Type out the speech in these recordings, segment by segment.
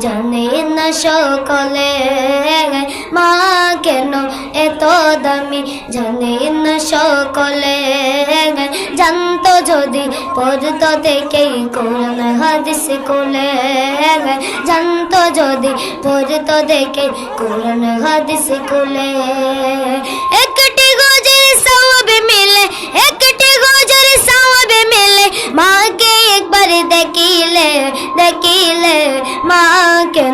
জানে না সকলে মা কেন এত দামি? জানে না সকলে জানতো যদি পড়তো দেখেই কোরআন হাদিস কোলে জানতো যদি পড়তো দেখে কোরআন হাদিস কোলে একটি গজের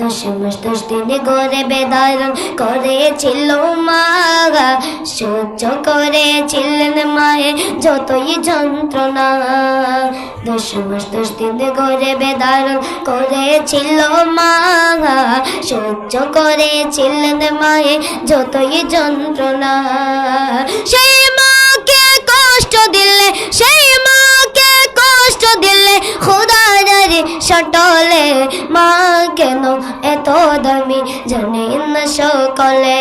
দশ দশ দিনে গড়ে বেদারণ করেছিল সহ্য করেছিলেন মায়ের যতই যন্ত্রণা। দশ দশ দিনে গড়ে বেদারণ করেছিল মা সহ্য করেছিলেন মায়ের যতই যন্ত্রণা। সটলে মা কেন এত দামি জানে না সকলে?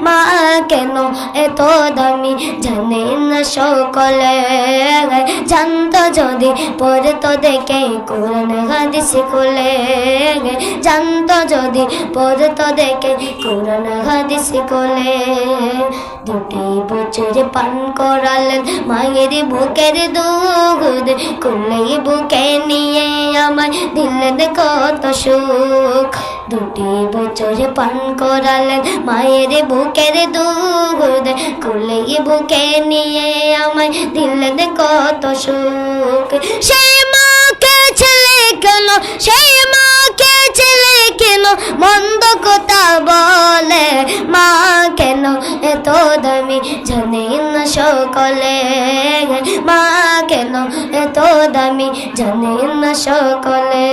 মা কেন এত দামি জানে না সকলে? জানতো যদি পড়তো দেখে কোরআন হাদিস খুলে জানতো যদি পড়তো দেখে কোরআন হাদিস খুলে দুটি বছরে পান করালেন মায়ের বুকের দুধ। করলেই বুকে নিয়ে আমার দিলেন কত সুখ। দুটি বছরে পান করালেন মায়ের বুকের দুধ করলেই বুকে নিয়ে আমায় দিলেন কত সুখ। সেই মাকে ছেলে কেন সেই মাকে ছেলে কেন, মন্দ কথা বলে মা কেন? এত দামি জানে না সকলে, মা কেন? এত দামি জানে না সকলে।